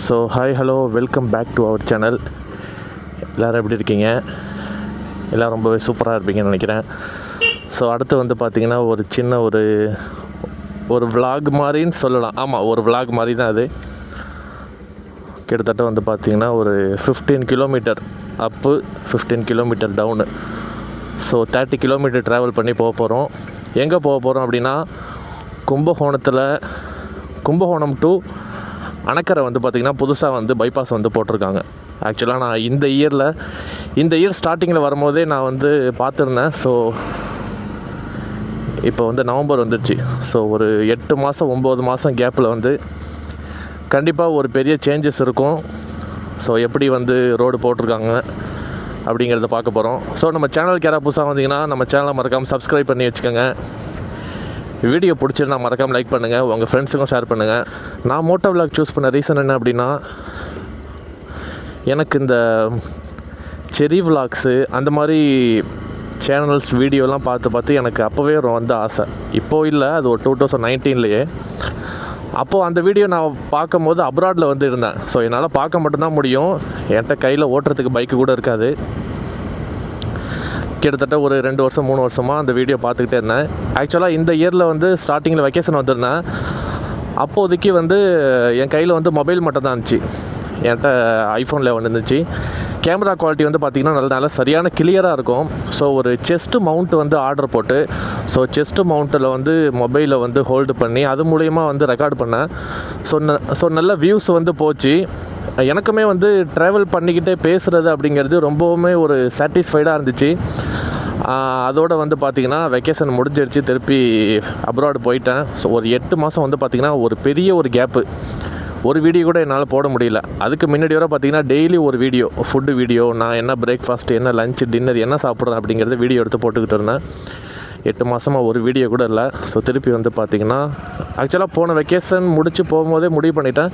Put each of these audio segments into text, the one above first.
So hi hello welcome back to our channel எல்லோரும் எப்படி இருக்கீங்க? எல்லோரும் ரொம்பவே சூப்பராக இருப்பீங்கன்னு நினைக்கிறேன். ஸோ அடுத்து வந்து பார்த்திங்கன்னா ஒரு சின்ன ஒரு ஒரு vlog மாதிரின்னு சொல்லலாம். ஆமாம் ஒரு vlog மாதிரி தான் அது. கிட்டத்தட்ட வந்து பார்த்திங்கன்னா ஒரு ஃபிஃப்டீன் கிலோமீட்டர் அப்பு fifteen kilometre town so thirty kilometre travel பண்ணி போக போகிறோம் எங்கே போக போகிறோம் அப்படின்னா கும்பகோணத்தில் கும்பகோணம் டு அணக்கரை வந்து பார்த்திங்கன்னா புதுசாக வந்து பைபாஸ் வந்து போட்டிருக்காங்க. ஆக்சுவலாக நான் இந்த இயரில் இந்த இயர் ஸ்டார்டிங்கில் வரும்போதே நான் வந்து பார்த்துருந்தேன். ஸோ இப்போ வந்து நவம்பர் வந்துடுச்சு ஸோ ஒரு எட்டு மாதம் ஒம்பது மாதம் கேப்பில் வந்து கண்டிப்பாக ஒரு பெரிய சேஞ்சஸ் இருக்கும். ஸோ எப்படி வந்து ரோடு போட்டிருக்காங்க அப்படிங்கிறத பார்க்க போகிறோம் ஸோ நம்ம சேனலுக்கு யாராவது புதுசாக வந்தீங்கன்னா நம்ம சேனலை மறக்காமல் சப்ஸ்கிரைப் பண்ணி வச்சுக்கோங்க. வீடியோ பிடிச்சிருந்தா மறக்காமல் லைக் பண்ணுங்கள் உங்கள் ஃப்ரெண்ட்ஸுக்கும் ஷேர் பண்ணுங்கள் நான் மோட்டோ விளாக் சூஸ் பண்ண ரீசன் என்ன அப்படின்னா எனக்கு இந்த செரி விளாக்ஸு அந்த மாதிரி சேனல்ஸ் வீடியோலாம் பார்த்து பார்த்து எனக்கு அப்போவே வந்து ஆசை. இப்போது இல்லை அது ஒரு டூ தௌசண்ட் நைன்டீன்லேயே அப்போது அந்த வீடியோ நான் பார்க்கும்போது அப்ராடில் வந்து இருந்தேன். ஸோ என்னால் பார்க்க மட்டும்தான் முடியும். என்கிட்ட கையில் ஓட்டுறதுக்கு பைக்கு கூட இருக்காது. கிட்டத்தட்ட ஒரு ரெண்டு வருஷம் மூணு வருஷமாக அந்த வீடியோ பார்த்துக்கிட்டே இருந்தேன். ஆக்சுவலாக இந்த இயரில் வந்து ஸ்டார்டிங்கில் வெக்கேஷன் வந்திருந்தேன். அப்போதைக்கு வந்து என் கையில் வந்து மொபைல் மட்டும் தான் இருந்துச்சு. என்கிட்ட ஐஃபோன் லெவன் இருந்துச்சு. கேமரா குவாலிட்டி வந்து பார்த்திங்கன்னா நல்ல நல்ல சரியான கிளியராக இருக்கும். ஸோ ஒரு செஸ்ட்டு மவுண்ட் வந்து ஆர்டர் போட்டு ஸோ செஸ்ட்டு மவுண்ட்டில் வந்து மொபைலை வந்து ஹோல்டு பண்ணி அது மூலயமா வந்து ரெக்கார்ட் பண்ணேன். ஸோ ஸோ நல்ல வியூஸ் வந்து போச்சு. எனக்குமே வந்து ட்ராவல் பண்ணிக்கிட்டே பேசுகிறது அப்படிங்கிறது ரொம்பவுமே ஒரு சாட்டிஸ்ஃபைடாக இருந்துச்சு. அதோடு வந்து பார்த்திங்கன்னா வெக்கேஷன் முடிஞ்சிருச்சு. திருப்பி அப்ராடு போயிட்டேன். ஸோ ஒரு எட்டு மாதம் வந்து பார்த்திங்கன்னா ஒரு பெரிய ஒரு கேப்பு ஒரு வீடியோ கூட என்னால் போட முடியல. அதுக்கு முன்னாடி வர பார்த்தீங்கன்னா டெய்லி ஒரு வீடியோ ஃபுட்டு வீடியோ நான் என்ன பிரேக்ஃபாஸ்ட் என்ன லஞ்ச் டின்னர் என்ன சாப்பிட்றேன் அப்படிங்கிறத வீடியோ எடுத்து போட்டுக்கிட்டு இருந்தேன். எட்டு மாதமாக ஒரு வீடியோ கூட இல்லை. ஸோ திருப்பி வந்து பார்த்திங்கன்னா ஆக்சுவலாக போன வெக்கேஷன் முடித்து போகும்போதே முடிவு பண்ணிட்டேன்.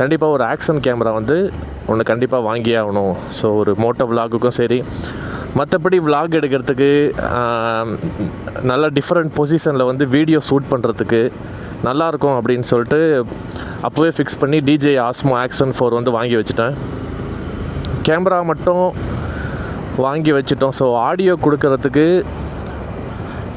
கண்டிப்பாக ஒரு ஆக்ஷன் கேமரா வந்து ஒன்று கண்டிப்பாக வாங்கியே ஆகணும். ஸோ ஒரு மோட்டோ விலாகுக்கும் சரி மற்றபடி vlog எடுக்கிறதுக்கு நல்ல டிஃப்ரெண்ட் பொசிஷனில் வந்து வீடியோ ஷூட் பண்ணுறதுக்கு நல்லாயிருக்கும் அப்படின்னு சொல்லிட்டு அப்போவே ஃபிக்ஸ் பண்ணி டிஜே ஆஸ்மோ ஆக்ஷன் ஃபோர் வந்து வாங்கி வச்சுட்டேன். கேமரா மட்டும் வாங்கி வச்சுட்டோம். ஸோ ஆடியோ கொடுக்கறதுக்கு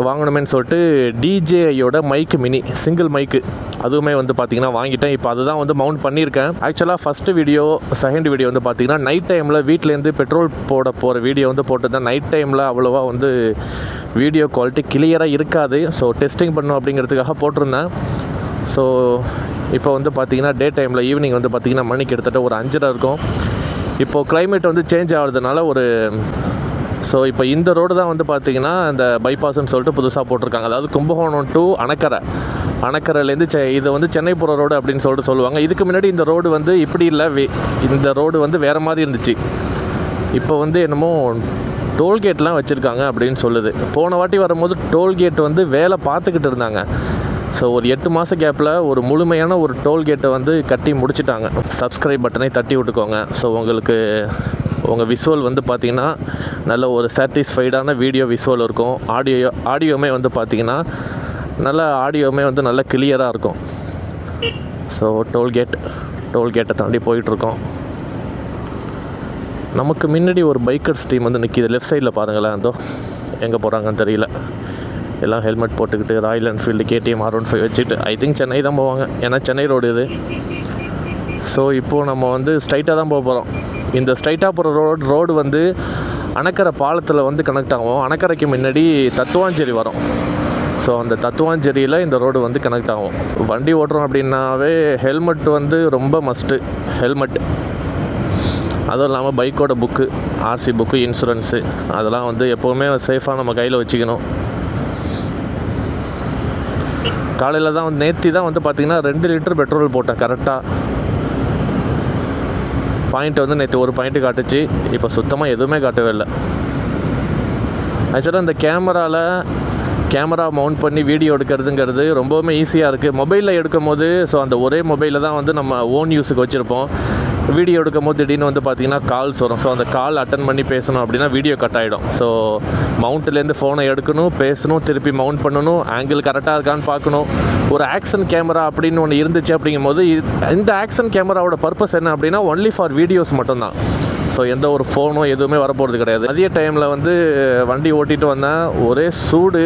வாங்கணுமேன்னு சொல்லிட்டு டிஜேஐயோட மைக்கு மினி சிங்கிள் மைக்கு அதுவுமே வந்து பார்த்திங்கன்னா வாங்கிட்டேன். இப்போ அதுதான் வந்து மவுண்ட் பண்ணியிருக்கேன். ஆக்சுவலாக ஃபஸ்ட்டு வீடியோ செகண்ட் வீடியோ வந்து பார்த்திங்கன்னா நைட் டைமில் வீட்டிலேருந்து பெட்ரோல் போட போகிற வீடியோ வந்து போட்டிருந்தேன். நைட் டைமில் அவ்வளோவா வந்து வீடியோ குவாலிட்டி கிளியராக இருக்காது. ஸோ டெஸ்டிங் பண்ணும் அப்படிங்கிறதுக்காக போட்டிருந்தேன். ஸோ இப்போ வந்து பார்த்திங்கன்னா டே டைமில் ஈவினிங் வந்து பார்த்திங்கன்னா மணி கிட்டத்தட்ட ஒரு அஞ்சரை இருக்கும். இப்போது கிளைமேட் வந்து சேஞ்ச் ஆகிறதுனால ஒரு ஸோ இப்போ இந்த ரோடு தான் வந்து பார்த்தீங்கன்னா இந்த பைபாஸ்ன்னு சொல்லிட்டு புதுசாக போட்டிருக்காங்க. அதாவது கும்பகோணம் டு அணக்கரை. அணக்கரைலேருந்து செ இது வந்து சென்னை போகிற ரோடு அப்படின்னு சொல்லிட்டு சொல்லுவாங்க. இதுக்கு முன்னாடி இந்த ரோடு வந்து இப்படி இல்லை இந்த ரோடு வந்து வேறு மாதிரி இருந்துச்சு. இப்போ வந்து என்னமோ டோல்கேட்லாம் வச்சுருக்காங்க அப்படின்னு சொல்லுது. போன வாட்டி வரும்போது டோல்கேட் வந்து வேலை பார்த்துக்கிட்டு இருந்தாங்க. ஸோ ஒரு எட்டு மாத கேப்பில் ஒரு முழுமையான ஒரு டோல்கேட்டை வந்து கட்டி முடிச்சிட்டாங்க. சப்ஸ்கிரைப் பட்டனை தட்டி விட்டுக்கோங்க. ஸோ உங்களுக்கு உங்கள் விஷுவல் வந்து பார்த்திங்கன்னா நல்ல ஒரு சாட்டிஸ்ஃபைடான வீடியோ விஷுவல் இருக்கும். ஆடியோ ஆடியோமே வந்து பார்த்திங்கன்னா நல்ல ஆடியோவுமே வந்து நல்ல கிளியராக இருக்கும். ஸோ டோல்கேட் டோல்கேட்டை தாண்டி போயிட்டுருக்கோம். நமக்கு முன்னாடி ஒரு பைக்கர்ஸ் டீம் வந்து நிற்கிது லெஃப்ட் சைடில் பாருங்களேன் அதோ எங்கே போகிறாங்கன்னு தெரியல. எல்லாம் ஹெல்மெட் போட்டுக்கிட்டு Royal Enfield KTM R one five வச்சுட்டு ஐ திங்க் சென்னை தான் போவாங்க. ஏன்னா சென்னை ரோடு இது. ஸோ இப்போது நம்ம வந்து ஸ்ட்ரைட்டாக தான் போக போகிறோம் இந்த ஸ்ட்ரைட்டாக போகிற ரோடு ரோடு வந்து அணக்கரை பாலத்தில் வந்து கனெக்ட் ஆகும். அணக்கரைக்கு முன்னாடி தத்துவாஞ்சேரி வரும். ஸோ அந்த தத்துவாஞ்சேரியில் இந்த ரோடு வந்து கனெக்ட் ஆகும். வண்டி ஓட்டுறோம் அப்படின்னாவே ஹெல்மெட் வந்து ரொம்ப மஸ்ட்டு ஹெல்மெட் அதுவும் இல்லாமல் பைக்கோட புக்கு ஆர்சி புக்கு இன்சூரன்ஸு அதெல்லாம் வந்து எப்போவுமே சேஃபாக நம்ம கையில் வச்சுக்கணும். காலையில் தான் வந்து நேற்று தான் வந்து பார்த்திங்கன்னா ரெண்டு லிட்டர் பெட்ரோல் போட்டேன் கரெக்டாக பாயிண்ட் வந்து நேற்று ஒரு பாயிண்ட்டு காட்டுச்சு. இப்போ சுத்தமாக எதுவுமே காட்டவே இல்லை. ஆக்சுவலாக இந்த கேமராவில் கேமரா மவுண்ட் பண்ணி வீடியோ எடுக்கிறதுங்கிறது ரொம்பவுமே ஈஸியாக இருக்குது மொபைலில் எடுக்கும் போது ஸோ அந்த ஒரே மொபைலில் தான் வந்து நம்ம ஓன் யூஸுக்கு வச்சுருப்போம். வீடியோ எடுக்கும் போது திடீர்னு வந்து பார்த்திங்கன்னா கால்ஸ் வரும் ஸோ அந்த கால் அட்டன் பண்ணி பேசணும் அப்படின்னா வீடியோ கட் ஆகிடும் ஸோ மவுண்ட்லேருந்து ஃபோனை எடுக்கணும் பேசணும் திருப்பி மவுண்ட் பண்ணணும் ஆங்கிள் கரெக்டாக இருக்கான்னு பார்க்கணும் ஒரு ஆக்ஷன் கேமரா அப்படின்னு ஒன்று இருந்துச்சு அப்படிங்கும்போது போது இந்த ஆக்ஷன் கேமராவோட பர்பஸ் என்ன அப்படின்னா ஒன்லி ஃபார் வீடியோஸ் மட்டும்தான். ஸோ எந்த ஒரு ஃபோனோ எதுவுமே வரப்போகிறது கிடையாது. அதே டைமில் வந்து வண்டி ஓட்டிகிட்டு வந்தேன் ஒரே சூடு.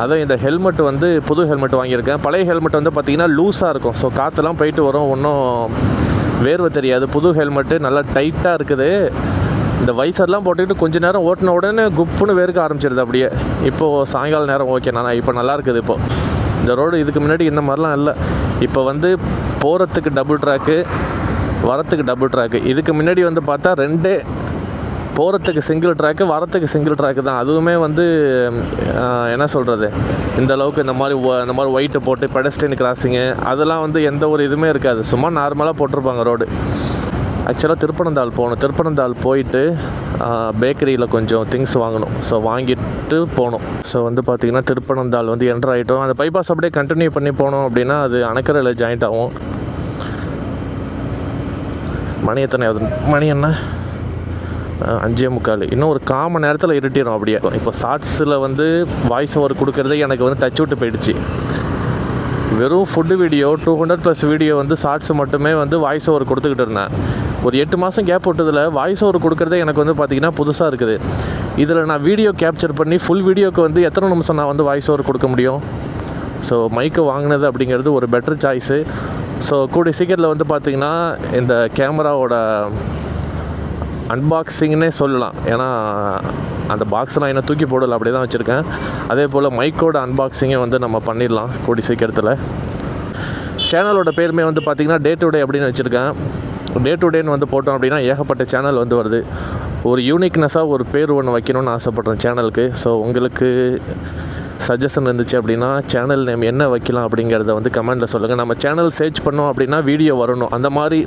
அதுவும் இந்த ஹெல்மெட் வந்து புது ஹெல்மெட் வாங்கியிருக்கேன். பழைய ஹெல்மெட் வந்து பார்த்திங்கன்னா லூஸாக இருக்கும். ஸோ காற்றுலாம் போயிட்டு வரும். ஒன்றும் வேர்வை தெரியாது. புது ஹெல்மெட்டு நல்லா டைட்டாக இருக்குது. இந்த வைசர்லாம் போட்டுக்கிட்டு கொஞ்ச நேரம் ஓட்டின உடனே குப்புன்னு வேர்க்க ஆரம்பிச்சிருது அப்படியே. இப்போது சாயங்கால நேரம் ஓகே நான் இப்போ நல்லா இருக்குது இப்போது இந்த ரோடு இதுக்கு முன்னாடி இந்த மாதிரிலாம் இல்லை. இப்போ வந்து போகிறதுக்கு டபுள் ட்ராக்கு வரத்துக்கு டபுள் ட்ராக்கு இதுக்கு முன்னாடி வந்து பார்த்தா ரெண்டே போகிறதுக்கு சிங்கிள் ட்ராக்கு வரத்துக்கு சிங்கிள் ட்ராக்கு தான். அதுவுமே வந்து என்ன சொல்கிறது இந்த அளவுக்கு இந்த மாதிரி ஒ- இந்த மாதிரி ஒயிட்டை போட்டு பெடஸ்டின் கிராசிங்கு அதெல்லாம் வந்து எந்த ஒரு இதுவுமே இருக்காது. சும்மா நார்மலாக போட்டிருப்பாங்க ரோடு ஆக்சுவலாக திருப்பனந்தாள் போகணும். திருப்பனந்தாள் போயிட்டு பேக்கரியில் கொஞ்சம் திங்ஸ் வாங்கணும். ஸோ வாங்கிட்டு போகணும். ஸோ வந்து பார்த்திங்கன்னா திருப்பனந்தாள் வந்து என்டர் ஆகிட்டோம் அந்த பைபாஸ் அப்படியே கண்டினியூ பண்ணி போனோம் அப்படின்னா அது அணக்கரையில் ஜாயிண்ட் ஆகும். மணி எத்தனை ஆகுது? மணி என்ன? அஞ்சே முக்கால். இன்னும் ஒரு கால் மணி நேரத்தில் இருட்டிடும் அப்படியே. இப்போ ஷார்ட்ஸில் வந்து வாய்ஸ் ஓவர் கொடுக்கறதே எனக்கு வந்து டச் விட்டு போயிடுச்சு. வெறும் food video two hundred plus video வந்து ஷார்ட்ஸ் மட்டுமே வந்து வாய்ஸ் ஓவர் கொடுத்துக்கிட்டு இருந்தேன். ஒரு எட்டு மாதம் கேப் விட்டதில் வாய்ஸ் ஓவர் கொடுக்குறதே எனக்கு வந்து பார்த்திங்கன்னா புதுசாக இருக்குது. இதில் நான் வீடியோ கேப்சர் பண்ணி ஃபுல் வீடியோக்கு வந்து எத்தனை நிமிஷம் நான் வந்து வாய்ஸ் ஓவர் கொடுக்க முடியும்? ஸோ மைக்கு வாங்கினது அப்படிங்கிறது ஒரு பெட்டர் சாய்ஸு ஸோ கூடிய சீக்கிரத்தில் வந்து பார்த்திங்கன்னா இந்த கேமராவோட அன்பாக்சிங்னே சொல்லலாம். ஏன்னா அந்த பாக்ஸ் நான் இன்னும் தூக்கி போடலை அப்படியே தான் வச்சுருக்கேன். அதே போல் மைக்கோட அன்பாக்சிங்கை வந்து நம்ம பண்ணிடலாம் கூடி சீக்கிரத்தில். சேனலோட பேருமே வந்து பார்த்திங்கன்னா டே டு டே அப்படின்னு வச்சுருக்கேன். டே டு டேன்னு வந்து போட்டோம் அப்படின்னா ஏகப்பட்ட சேனல் வந்து வருது. ஒரு யூனிக்னஸாக ஒரு பேர் ஒன்று வைக்கணும்னு ஆசைப்பட்றேன் சேனலுக்கு ஸோ உங்களுக்கு சஜஷன் இருந்துச்சு அப்படின்னா சேனல் நேம் என்ன வைக்கலாம் அப்படிங்கிறத வந்து கமெண்டில் சொல்லுங்கள் நம்ம சேனல் சர்ச் பண்ணோம் அப்படின்னா வீடியோ வரணும். அந்த மாதிரி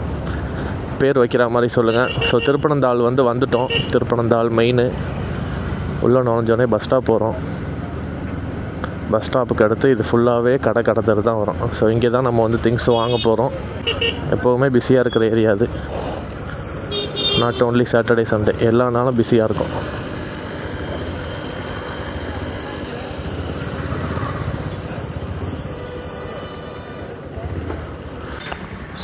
பேர் வைக்கிற மாதிரி சொல்லுங்கள் ஸோ திருப்பனந்தாள் வந்து வந்துட்டோம். திருப்பனந்தாள் மெயின் உள்ளே நுழைஞ்சோடனே பஸ் ஸ்டாப் போகிறோம் பஸ் ஸ்டாப்புக்கு அடுத்து இது ஃபுல்லாகவே கடை கடத்தல் தான் வரும். ஸோ இங்கே தான் நம்ம வந்து திங்ஸ் வாங்க போகிறோம் எப்போவுமே பிஸியாக இருக்கிற ஏரியா அது. நாட் ஓன்லி சாட்டர்டே சண்டே எல்லா நாளும் பிஸியாக இருக்கும்.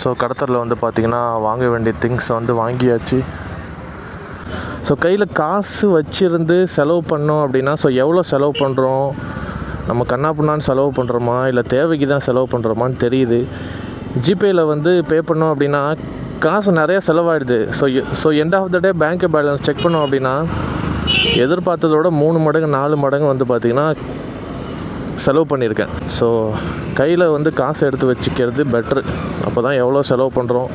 ஸோ கடத்தரில் வந்து பார்த்திங்கன்னா வாங்க வேண்டிய திங்ஸ் வந்து வாங்கியாச்சு. ஸோ கையில் காசு வச்சிருந்து செலவு பண்ணோம் அப்படின்னா ஸோ எவ்வளோ செலவு பண்ணுறோம் நம்ம கண்ணா புண்ணான்னு செலவு பண்ணுறோமா இல்லை தேவைக்கு தான் செலவு பண்ணுறோமான்னு தெரியுது. ஜிபேயில் வந்து பே பண்ணோம் அப்படின்னா காசு நிறையா செலவாயிடுது. So so end of the day bank balance check பண்ணோம் அப்படின்னா எதிர்பார்த்ததோட மூணு மடங்கு நாலு மடங்கு வந்து பார்த்திங்கன்னா செலவு பண்ணியிருக்கேன். ஸோ கையில் வந்து காசு எடுத்து வச்சுக்கிறது பெட்ரு அப்போ தான் எவ்வளோ செலவு பண்ணுறோம்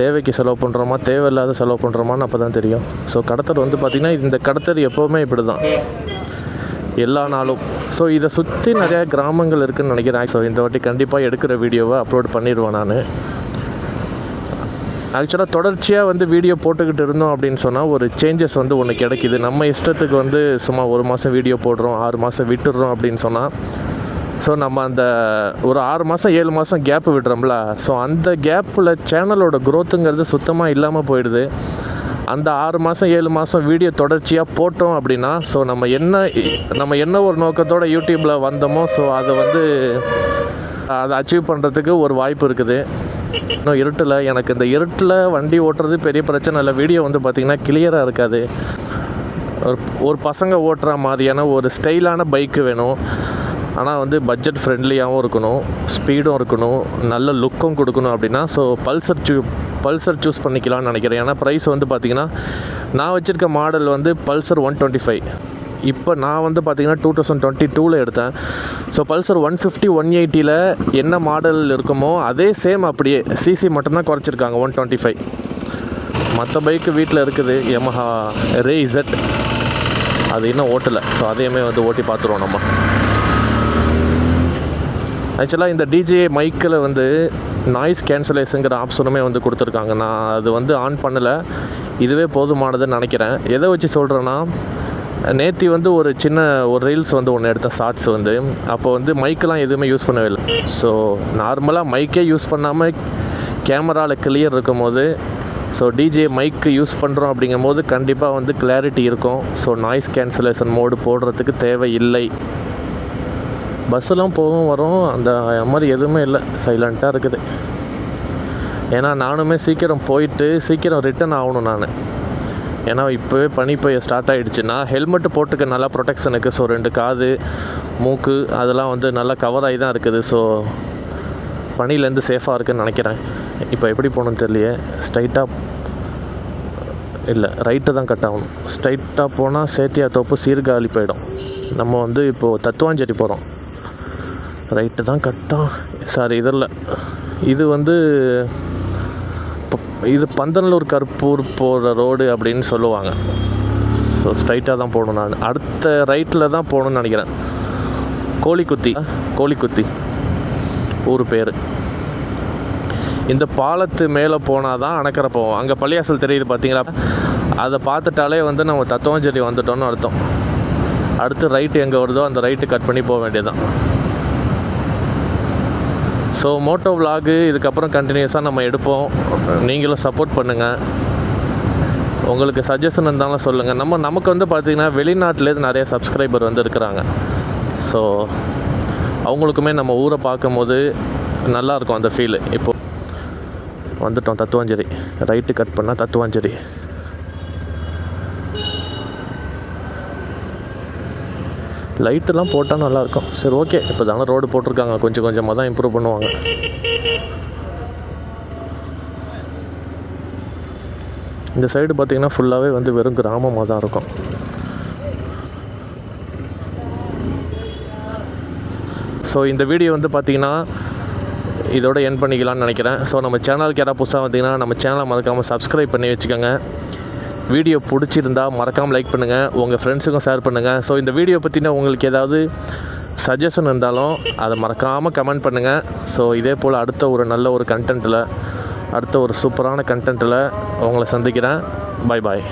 தேவைக்கு செலவு பண்ணுறோமா தேவையில்லாத செலவு பண்ணுறோமான்னு அப்போ தான் தெரியும். ஸோ கடத்தல் வந்து பார்த்திங்கன்னா இந்த கடத்தல் எப்போவுமே இப்படி தான் எல்லா நாளும். ஸோ இதை சுற்றி நிறையா கிராமங்கள் இருக்குதுன்னு நினைக்கிறேன். ஸோ இந்த வாட்டி கண்டிப்பாக எடுக்கிற வீடியோவை அப்லோட் பண்ணிடுவேன் நான். ஆக்சுவலாக தொடர்ச்சியாக வந்து வீடியோ போட்டுக்கிட்டு இருந்தோம் அப்படின்னு சொன்னால் ஒரு சேஞ்சஸ் வந்து ஒன்று கிடைக்கிது. நம்ம இஷ்டத்துக்கு வந்து சும்மா ஒரு மாதம் வீடியோ போடுறோம் ஆறு மாதம் விட்டுடுறோம் அப்படின்னு சொன்னால் ஸோ நம்ம அந்த ஒரு ஆறு மாதம் ஏழு மாதம் கேப்பு விடுறோம்ல ஸோ அந்த கேப்பில் சேனலோட க்ரோத்துங்கிறது சுத்தமாக இல்லாமல் போயிடுது. அந்த ஆறு மாதம் ஏழு மாதம் வீடியோ தொடர்ச்சியாக போட்டோம் அப்படின்னா ஸோ நம்ம என்ன நம்ம என்ன ஒரு நோக்கத்தோடு யூடியூப்பில் வந்தோமோ ஸோ அதை வந்து அதை அச்சீவ் பண்ணுறதுக்கு ஒரு வாய்ப்பு இருக்குது. இன்னும் இருட்டில். எனக்கு இந்த இருட்டில் வண்டி ஓட்டுறது பெரிய பிரச்சனை இல்லை. வீடியோ வந்து பார்த்திங்கன்னா கிளியராக இருக்காது. ஒரு ஒரு பசங்க ஓட்டுற மாதிரியான ஒரு ஸ்டைலான பைக்கு வேணும். ஆனால் வந்து பட்ஜெட் ஃப்ரெண்ட்லியாகவும் இருக்கணும். ஸ்பீடும் இருக்கணும். நல்ல லுக்கும் கொடுக்கணும் அப்படின்னா ஸோ பல்சர் சூ பல்சர் சூஸ் பண்ணிக்கலாம்னு நினைக்கிறேன். ஏன்னா ப்ரைஸ் வந்து பார்த்திங்கன்னா நான் வச்சுருக்க மாடல் வந்து பல்சர் ஒன் டுவெண்ட்டி ஃபைவ் இப்போ நான் வந்து பார்த்திங்கன்னா டூ தௌசண்ட் டுவெண்ட்டி டூவில் எடுத்தேன். So Pulsar one fifty one எயிட்டியில் என்ன மாடல் இருக்குமோ அதே சேம் அப்படியே சிசி மட்டும்தான் குறைச்சிருக்காங்க ஒன் டுவெண்ட்டி ஃபைவ் மற்ற பைக்கு வீட்டில் இருக்குது எமஹா ரே இசட் அது இன்னும் ஓட்டலை. ஸோ அதையுமே வந்து ஓட்டி பார்த்துருவோம் நம்ம. ஆக்சுவலாக இந்த டிஜே மைக்கில் வந்து நாய்ஸ் கேன்சலேஷனுங்கிற ஆப்ஷனுமே வந்து கொடுத்துருக்காங்க. நான் அது வந்து ஆன் பண்ணலை. இதுவே போதுமானதுன்னு நினைக்கிறேன். எதை வச்சு சொல்கிறேன்னா நேத்தி வந்து ஒரு சின்ன ஒரு ரீல்ஸ் வந்து ஒன்று எடுத்தேன் ஷார்ட்ஸ் வந்து. அப்போ வந்து மைக்கெலாம் எதுவுமே யூஸ் பண்ணவே இல்லை. ஸோ நார்மலாக மைக்கே யூஸ் பண்ணாமல் கேமராவில் கிளியர் இருக்கும் போது ஸோ டிஜே மைக்கு யூஸ் பண்ணுறோம் அப்படிங்கும்போது கண்டிப்பாக வந்து கிளாரிட்டி இருக்கும். ஸோ நாய்ஸ் கேன்சலேஷன் மோடு போடுறதுக்கு தேவை இல்லை பஸ்ஸெல்லாம் போகும் வரும். அந்த மாதிரி எதுவுமே இல்லை. சைலண்ட்டாக இருக்குது. ஏன்னா நானுமே சீக்கிரம் போயிட்டு சீக்கிரம் ரிட்டர்ன் ஆகணும் நான். ஏன்னா இப்போவே பனி பெய்ய ஸ்டார்ட் ஆகிடுச்சுன்னா ஹெல்மெட்டு போட்டுக்க நல்லா ப்ரொடெக்ஷனுக்கு ஸோ ரெண்டு காது மூக்கு அதெல்லாம் வந்து நல்லா கவர் ஆகி தான் இருக்குது. ஸோ பனிலேருந்து சேஃபாக இருக்குன்னு நினைக்கிறேன். இப்போ எப்படி போகணும்னு தெரியலையே. ஸ்ட்ரைட்டாக இல்லை ரைட்டு தான் கட் ஆகணும். ஸ்ட்ரைட்டாக போனால் சேத்தியா தோப்பு சீர்காழி போயிடும். நம்ம வந்து இப்போது தத்துவாஞ்சேரி போகிறோம் ரைட்டு தான் கட்டம் சாரி இதில் இது வந்து இது பந்தனலூர் கருப்பூர் போகிற ரோடு அப்படின்னு சொல்லுவாங்க. ஸோ ஸ்ட்ரைட்டாக தான் போகணும் நான். அடுத்த ரைட்டில் தான் போகணும்னு நினைக்கிறேன். கோழிக்குத்தி. கோழிக்குத்தி. ஊர் பேர். இந்த பாலத்து மேலே போனால் தான் அணக்கரை போவோம். அங்கே பள்ளியாசல் தெரியுது பார்த்தீங்களா அதை பார்த்துட்டாலே வந்து நம்ம தத்துவஞ்சலி வந்துட்டோம்னு அர்த்தம். அடுத்து ரைட்டு எங்கே வருதோ அந்த ரைட்டு கட் பண்ணி போக வேண்டியதுதான். ஸோ மோட்டோ விலாகு இதுக்கப்புறம் கண்டினியூஸாக நம்ம எடுப்போம். நீங்களும் சப்போர்ட் பண்ணுங்கள் உங்களுக்கு சஜஷன் இருந்தாலும் சொல்லுங்கள் நம்ம நமக்கு வந்து பார்த்திங்கன்னா வெளிநாட்டிலேருந்து நிறைய சப்ஸ்கிரைபர் வந்து இருக்கிறாங்க ஸோ அவங்களுக்குமே நம்ம ஊரை பார்க்கும்போது நல்லாயிருக்கும் அந்த ஃபீலு இப்போது வந்துட்டோம் தத்துவாஞ்சேரி. ரைட்டு கட் பண்ணால் தத்துவாஞ்சேரி. லைட்டெல்லாம் போட்டால் நல்லாயிருக்கும். சரி ஓகே. இப்போ தானே ரோடு போட்டிருக்காங்க. கொஞ்சம் கொஞ்சமாக தான் இம்ப்ரூவ் பண்ணுவாங்க. இந்த சைடு பார்த்திங்கன்னா ஃபுல்லாகவே வந்து வெறும் கிராமமாக தான் இருக்கும். ஸோ இந்த வீடியோ வந்து பார்த்திங்கன்னா இதோட என் பண்ணிக்கலாம்னு நினைக்கிறேன். ஸோ நம்ம சேனலுக்கு யாராவது புதுசாக வந்தீங்கன்னா நம்ம சேனலை மறக்காமல் சப்ஸ்கிரைப் பண்ணி வச்சுக்கோங்க. வீடியோ பிடிச்சிருந்தா மறக்காமல் லைக் பண்ணுங்கள் உங்கள் ஃப்ரெண்ட்ஸுக்கும் ஷேர் பண்ணுங்கள் ஸோ இந்த வீடியோ பற்றின உங்களுக்கு ஏதாவது சஜஷன் இருந்தாலும் அதை மறக்காமல் கமெண்ட் பண்ணுங்கள் ஸோ இதே போல் அடுத்த ஒரு நல்ல ஒரு கண்டென்ட்டில் அடுத்த ஒரு சூப்பரான கண்டென்ட்டில் உங்களை சந்திக்கிறேன். Bye bye